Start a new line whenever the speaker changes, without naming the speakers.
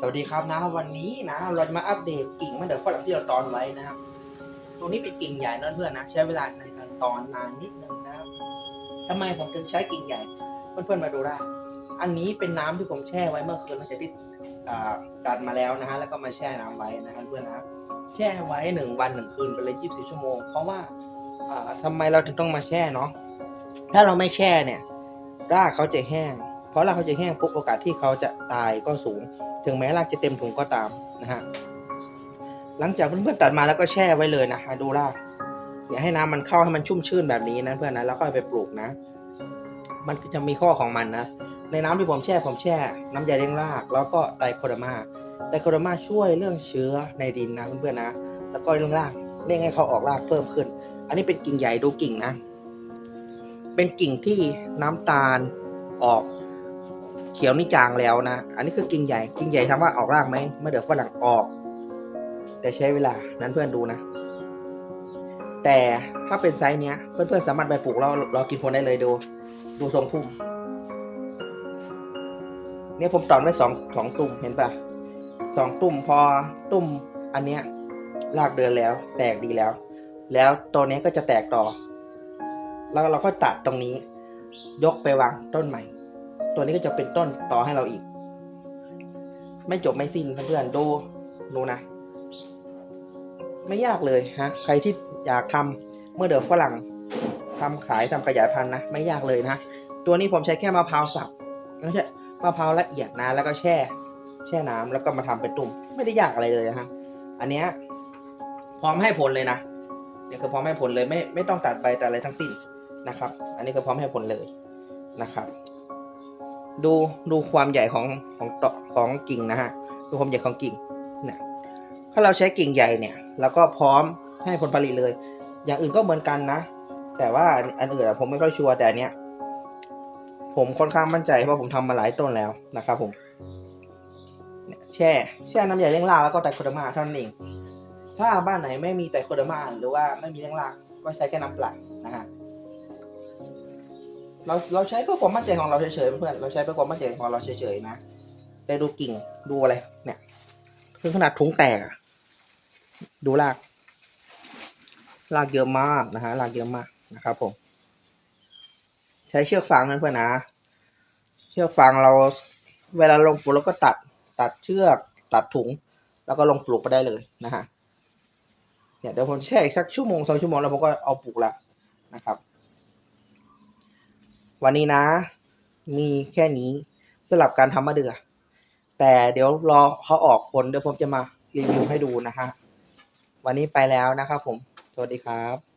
สวัสดีครับนะ วันนี้นะเราจะมาอัปเดตกิ่งมะเดื่อฝรั่งที่เราตอนไว้นะครับตรงนี้เป็นกิ่งใหญ่นะเพื่อนนะใช้เวลาในการตอนนานนิดนึงนะครับทำไมผมถึงใช้กิ่งใหญ่เพื่อนๆมาดูได้อันนี้เป็นน้ำที่ผมแช่ไว้เมื่อคืนหลังจากที่ตัดมาแล้วนะฮะแล้วก็มาแช่น้ำไว้นะครับเพื่อนนะแช่ไว้หนึ่งวันหนึ่งคืนไปเลยยี่สิบสี่ชั่วโมง เพราะว่าอ่าทำไมเราถึงต้องมาแช่เนาะถ้าเราไม่แช่เนี่ยรากเขาจะแห้ง เพราะรากเขาจะแห้งปุ๊บโอกาสที่เขาจะตายก็สูง ถึงแม้รากจะเต็มถุงก็ตามนะฮะหลังจากเพื่อนๆตัดมาแล้วก็แช่ไว้เลยนะฮะดูรากอย่าให้น้ำมันเข้าให้มันชุ่มชื่นแบบนี้นะเพื่อนนะแล้วค่อยไปปลูกนะ มันจะมีข้อของมันนะ ในน้ำที่ผมแช่ผมแช่ น้ำยาเลี้ยงราก แล้วก็ไดโคดอร์มาไดโคดอร์มาช่วยเรื่องเชื้อในดินนะเพื่อนๆนะ แล้วก็เรื่องรากเร่งให้เขาออกรากเพิ่มขึ้น อันนี้เป็นกิ่งใหญ่ดูกิ่งนะ เป็นกิ่งที่น้ำตาลออก เขียวนี่จางแล้วนะ อันนี้คือกิ่งใหญ่ กิ่งใหญ่ถามว่าออกรากไหมเมื่อเดือฝรั่งออก แต่ใช้เวลา นั้นเพื่อนดูนะ แต่ถ้าเป็นไซส์เนี้ย เพื่อนๆสามารถไปปลูกแล้วรอกินผลได้เลยดู ดูทรงพุ่ม เนี่ยผมตอนไว้สองสองตุ่มเห็นปะสองตุ่มพอตุ่มอันเนี้ยรากเดินแล้ว แตกดีแล้ว แล้วตัวนี้ก็จะแตกต่อ แล้วเราก็ตัดตรงนี้ ยกไปวางต้นใหม่ ตัวนี้ก็จะเป็นต้นต่อให้เราอีก ไม่จบไม่สิ้นเพื่อนๆดูดูนะ ไม่ยากเลยฮะใครที่อยากทำเมื่อเดือฝรั่งทำขายทำขยายพันธุ์นะไม่ยากเลยนะตัวนี้ผมใช้แค่มะพร้าวสับไม่ใช่มะพร้าวละเอียดนะแล้วก็แช่ แช่น้ำแล้วก็มาทำเป็นตุ่มไม่ได้ยากอะไรเลยนะฮะอันเนี้ยพร้อมให้ผลเลยนะเนี่ยคือพร้อมให้ผลเลยไม่ไม่ต้องตัดใบตัดอะไรทั้งสิ้นนะครับ อันนี้คือพร้อมให้ผลเลยนะครับ ดูดูความใหญ่ของของตอของกิ่งนะฮะดูความใหญ่ของกิ่งเนี่ยถ้าเราใช้กิ่งใหญ่เนี่ยเราก็พร้อมให้ผลผลิตเลย อย่างอื่นก็เหมือนกันนะ แต่ว่าอันอื่นผมไม่ค่อยชัวร์แต่อันเนี้ยผมค่อนข้างมั่นใจเพราะผมทำมาหลายต้นแล้วนะครับผมแช่แช่น้ำยาเลี้ยงรากแล้วก็ไตรโคเดอร์มาเท่านั้นเองถ้าบ้านไหนไม่มีไตรโคเดอร์มาหรือว่าไม่มีเลี้ยงรากก็ใช้แค่น้ำเปล่านะฮะ เราเราใช้เพื่อความมั่นใจของเราเฉยๆเพื่อนเราใช้เพื่อความมั่นใจของเราเฉยๆนะได้ดูกิ่งดูอะไรเนี่ยคือขนาดถุงแตกดูรากรากเยอะมากนะฮะรากเยอะมากนะครับผม ใช้เชือกฟางนั้นเพื่อนนะ เชือกฟางเราเวลาลงปลูกเราก็ตัดตัดเชือกตัดถุง แล้วก็ลงปลูกไปได้เลยนะฮะเนี่ยเดี๋ยวผมแช่อีกสักชั่วโมงสองชั่วโมงแล้วผมก็เอาปลูกล้วนะครับ วันนี้นะ มีแค่นี้สำหรับการทำมะเดื่อแต่เดี๋ยวรอเขาออกผลเดี๋ยวผมจะมารีวิวให้ดูนะฮะ วันนี้ไปแล้วนะครับผม สวัสดีครับ